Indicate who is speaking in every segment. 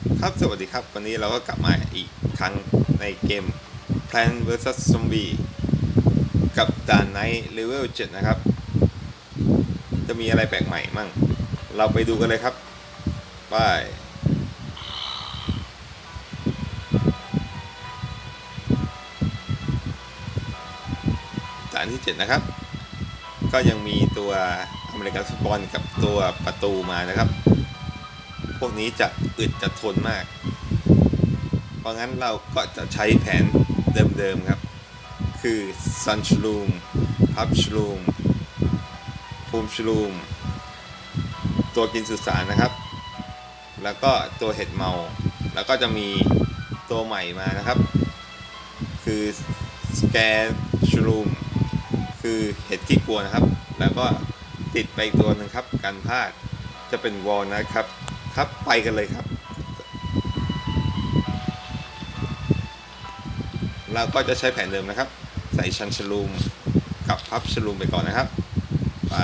Speaker 1: ครับสวัสดีครับ วันนี้เราก็กลับมาอีกครั้งในเกม Plant vs Zombie กับด่านไนท์เลเวล7นะครับ จะมีอะไรแปลกใหม่มั่ง เราไปดูกันเลยครับไปด่านที่ 7 นะครับ ก็ยังมีตัวอเมริกันฟุตบอลกับตัวประตูมานะครับ พวกนี้จะอึดจะทนมาก เพราะงั้นเราก็จะใช้แผนเดิมๆครับ คือ Sun Shroom Pup Shroom ภูมิ Shroom ตัวกินสุสานนะครับ แล้วก็ตัวเห็ดเมา แล้วก็จะมีตัวใหม่มานะครับ คือ Scare Shroom คือเห็ดที่กลัวนะครับ แล้วก็ติดไปอีกตัวหนึ่งครับ กันพลาดจะเป็นวอลนะครับ ครับไปกันเลยครับ เราก็จะใช้แผนเดิมนะครับ ใส่ชันชลูมกับพับชลูมไปก่อนนะครับ ไป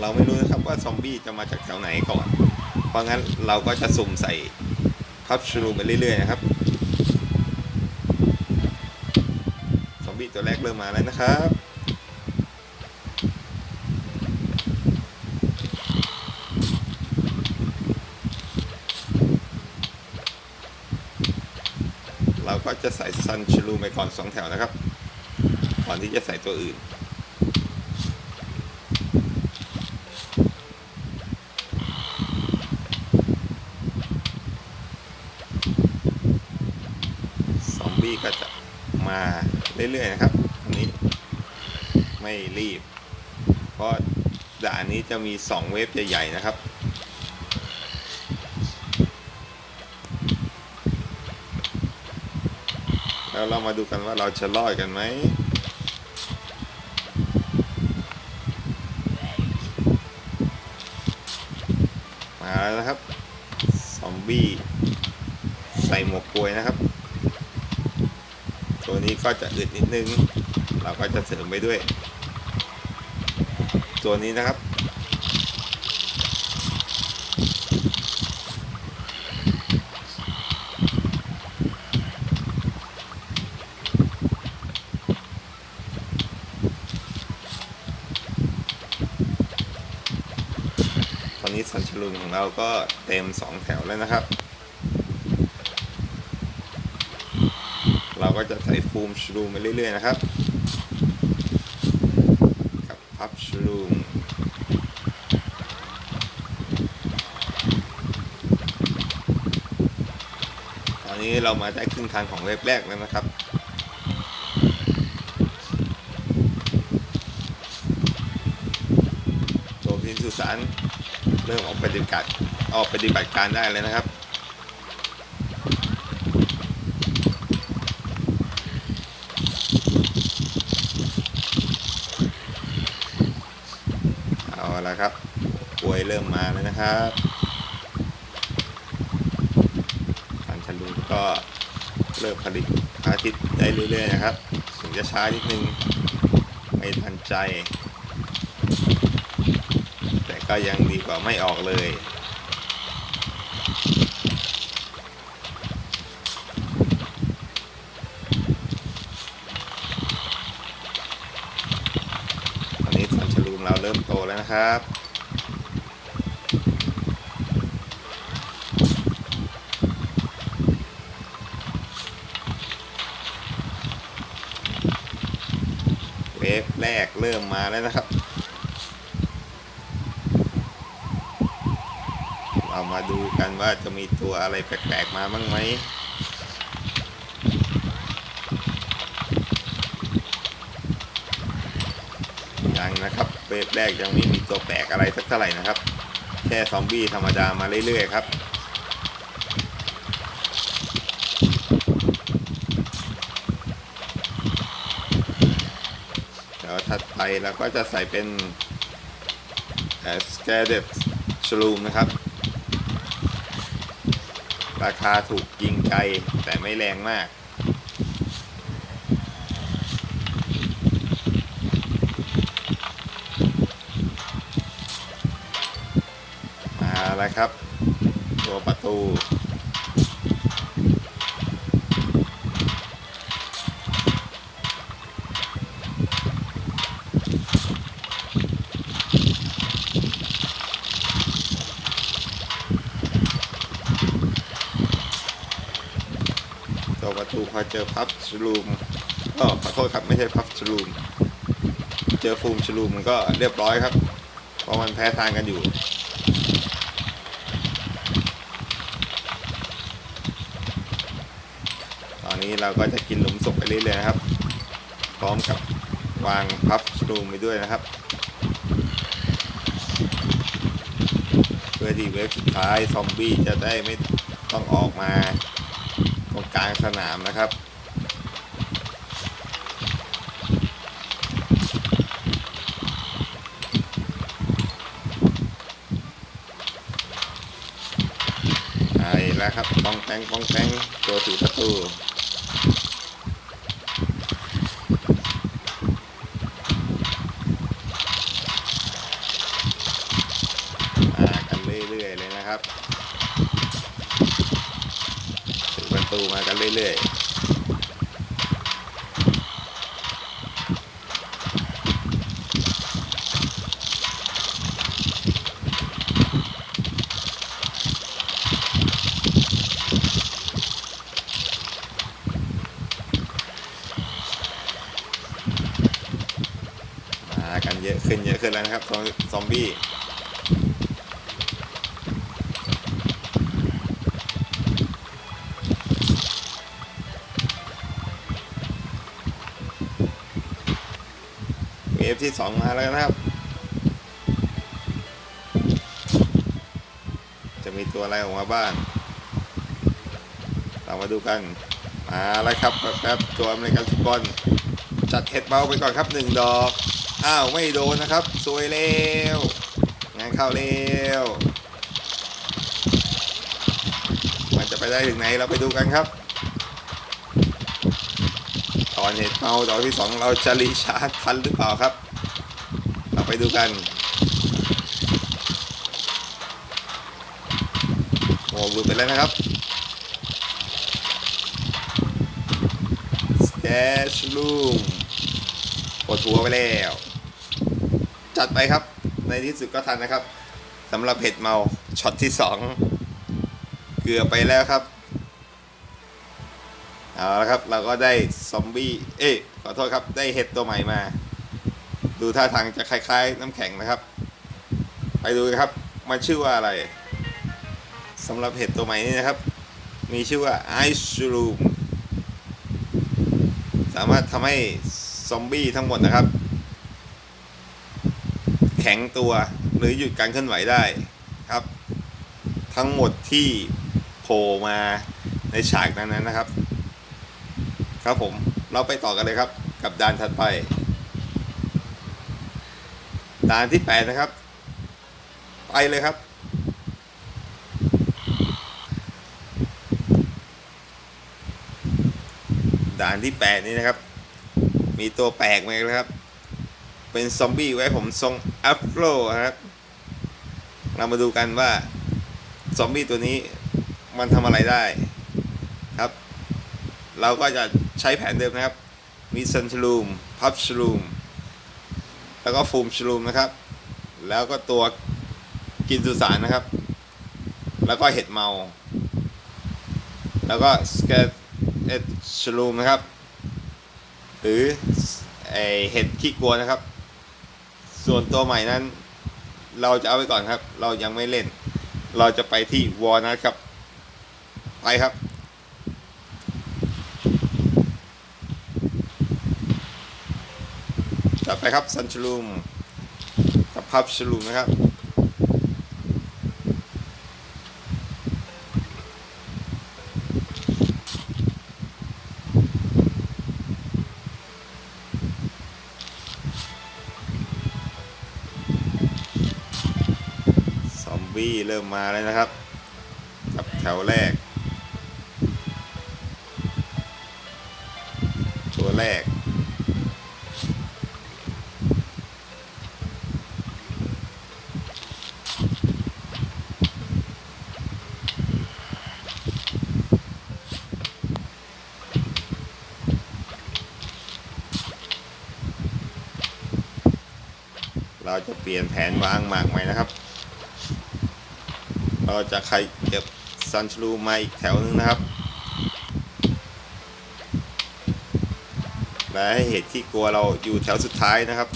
Speaker 1: เราไม่รู้นะครับว่าซอมบี้จะมาจากแถวไหนก่อน เพราะงั้นเราก็จะสุ่มใส่ พับชลูไปเรื่อยๆนะครับซอมบี้ตัวแรกเริ่มมาแล้วนะครับเราก็จะใส่ซันชลูไปก่อนสองแถวนะครับ ก่อนที่จะใส่ตัวอื่น ซอมบี้ก็จะ มาเรื่อยๆนะครับอันนี้ไม่รีบ เพราะด่านนี้จะมี 2 เวฟใหญ่ๆนะครับ แล้วเรามาดูกันว่าเราจะรอดกันไหมมาแล้วนะครับ ซอมบี้ ใส่หมวกกลวยนะครับ ตัว นี้ก็จะอึดนิดนึง เราก็จะเสริมไปด้วย ตัวนี้นะครับ ตอนนี้สัญชลุนของเราก็เต็มสองแถวแล้วนะครับ เรา ก็จะใส่ฟูมชรูมไปเรื่อยๆนะครับกับพับชรูมตอนนี้เรามาได้ครึ่งทางของเว็บแรกแล้วนะครับตัวพินสุสานเริ่มออกปฏิบัติกาออกปฏิบัติการได้เลยนะครับ เอาละครับป่วยเริ่มมาแล้วนะครับทางชันลูก็เริ่มผลิตพระอาทิตย์ได้เรื่อยๆนะครับ ถึงจะช้านิดนึงไม่ทันใจ แต่ก็ยังดีกว่าไม่ออกเลย ตอนนี้สันชลูม เราเริ่มโตแล้วนะครับ เวฟแรกเริ่มมาแล้วนะครับ เรามาดูกันว่าจะมีตัวอะไรแปลกๆมาบ้างไหมยังนะครับ เวฟแรกยังไม่มีตัวแปลกอะไรสักเท่าไหร่นะครับ แค่ซอมบี้ธรรมดามาเรื่อยๆครับเดี๋ยวถัดไปเราก็จะใส่เป็นสแกเด d ชลูมนะครับราราคาถูกยิงไกลแต่ไม่แรงมาก ครับ ตัวประตู ตัวประตูพอเจอพับชลูมก็ขอโทษครับไม่ใช่พับชลูม เจอฟูมชลูมมันก็เรียบร้อยครับ เพราะมันแพ้ทางกันอยู่ ตอ นี้เราก็จะกินหลุมศพไปเรื่อยๆนะครับ พร้อมกับวางพับชลูมไปด้วยนะครับ เพื่อที่เวฟสุดท้ายซอมบี้จะได้ไม่ต้องออกมาตรงกลางสนามนะครับไอ้แล้วครับป้องแปงป้องแปงตัวถือประตู มากันเรื่อยๆเลยนะครับ ถือประตูมากัน เรื่อยๆมากันเยอะขึ้นเยอะขึ้นแล้วนะครับซอมซอมบี้ ที่สองมาแล้วนะครับ จะมีตัวอะไรออกมาบ้างเรามาดูกันมาแล้วครับแป๊บตัวอเมริกันฟุตบอลจัดเห็ดเบาไปก่อนครับหนึ่งดอก อ้าว ไม่โดนนะครับ สวยเร็วงานเข้าเร็วมันจะไปได้ถึงไหนเราไปดูกันครับ ตอนเห็ดเมาดอกที่สองเราจะรีชาร์จทันหรือเปล่าครับ เราไปดูกันโอ้หลุดไปแล้วนะครับสแกชลูมปดหัวไปแล้ว จัดไปครับ ในที่สุดก็ทันนะครับสำหรับเห็ดเมาช็อตที่สองเกือบไปแล้วครับเอาละครับ เราก็ได้ซอมบี้ เอ้ยขอโทษครับ ได้เห็ดตัวใหม่มา ดูท่าทางจะคล้ายๆ น้ำแข็งนะครับ ไปดูครับมันชื่อว่าอะไรสำหรับเห็ดตัวใหม่นี้นะครับ มีชื่อว่าไอซ์รูมสามารถทำให้ซอมบี้ทั้งหมดนะครับ แข็งตัวหรือหยุดการเคลื่อนไหวได้ครับ ทั้งหมดที่โผล่มาในฉากนั้นนะครับ ครับผมเราไปต่อกันเลยครับ กับด่านถัดไป ด่านที่แปดนะครับ ไปเลยครับ ด่านที่แปดนี้นะครับ มีตัวแปลกมาอีกแล้วครับ เป็นซอมบี้ไว้ผมทรงอัฟโรครับ เรามาดูกันว่า ซอมบี้ตัวนี้มันทำอะไรได้ครับ เราก็จะใช้แผนเดิมนะครับ มีซันชลูม พับชลูม แล้วก็ฟูมชลูมนะครับ แล้วก็ตัวกินสุสานนะครับ แล้วก็เห็ดเมา แล้วก็สเกตเอ็ดชลูมนะครับ หรือไอเห็ดขี้กลัวนะครับ ส่วนตัวใหม่นั้น เราจะเอาไว้ก่อนครับ เรายังไม่เล่น เราจะไปที่วอลนัทครับ ไปครับ ต่อไปครับซันชลูมกับพับชลูมนะครับซอมบี้เริ่มมาแล้วนะครับกับแถวแรก ตัวแรก เราจะเปลี่ยนแผนวางหมากใหม่นะครับ เราจะใครเก็บซันชลูมาอีกแถวนึงนะครับ และให้เห็ดที่กลัวเราอยู่แถวสุดท้ายนะครับ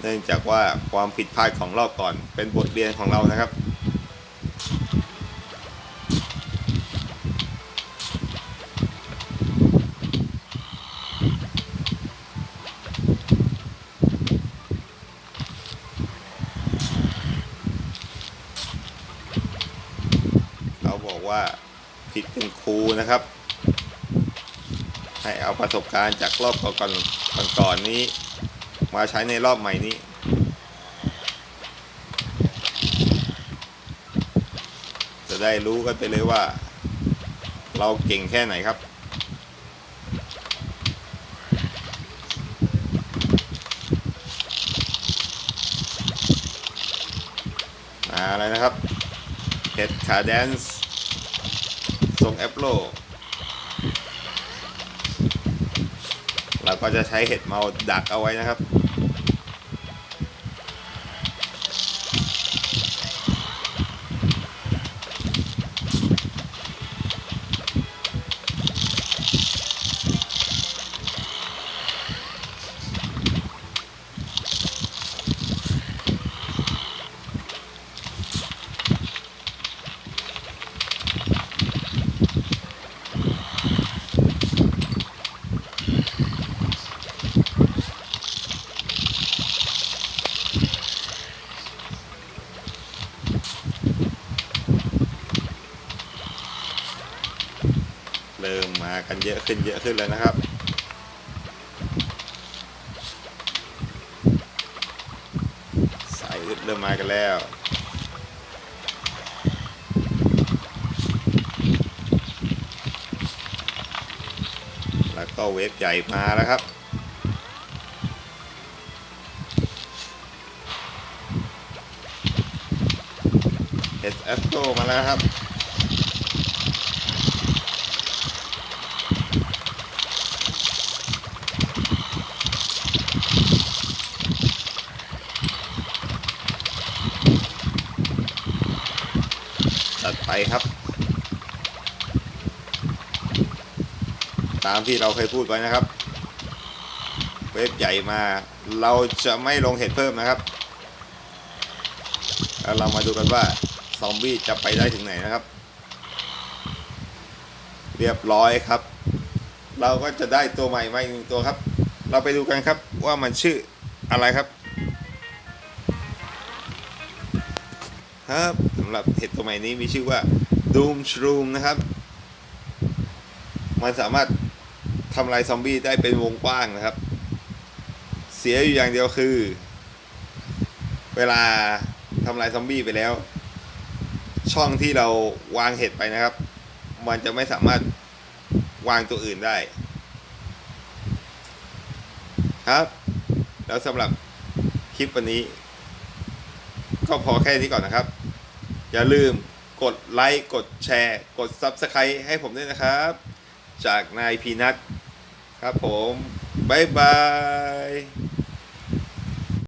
Speaker 1: เนื่องจากว่าความผิดพลาดของรอบก่อนเป็นบทเรียนของเรานะครับ เขาบอกว่าผิดเป็นครูนะครับ ให้เอาประสบการณ์จากรอบก่อนๆก่อนนี้ มาใช้ในรอบใหม่นี้จะได้รู้กันไปเลยว่า เราเก่งแค่ไหนครับ มาอะไรนะครับเห็ดขาแดนซ์ทรงแอปโล เราก็จะใช้เห็ดเมาดักเอาไว้นะครับ เยอะขึ้นเยอะขึ้นแล้วนะครับ สายอึดเริ่มมากันแล้วแล้วก็เวฟใหญ่มาแล้วครับเอสเอฟโมาแล้วครับ ครับ ตามที่เราเคยพูดไว้นะครับ เว็บใหญ่มาเราจะไม่ลงเห็ดเพิ่มนะครับ แล้วเรามาดูกันว่าซอมบี้จะไปได้ถึงไหนนะครับ เรียบร้อยครับ เราก็จะได้ตัวใหม่มาอีกหนึ่งตัวครับ เราไปดูกันครับว่ามันชื่ออะไรครับ ครับสำหรับเห็ดตัวใหม่นี้มีชื่อว่า Doom Shroom นะครับ มันสามารถทำลายซอมบี้ได้เป็นวงกว้างนะครับ เสียอยู่อย่างเดียวคือ เวลาทำลายซอมบี้ไปแล้ว ช่องที่เราวางเห็ดไปนะครับ มันจะไม่สามารถวางตัวอื่นได้ ครับ แล้วสำหรับคลิปวันนี้ ก็พอแค่นี้ก่อนนะครับ อย่าลืมกดไลค์ กดแชร์ กด Subscribe ให้ผมด้วยนะครับ จากนายพีนัทครับผม บ๊ายบาย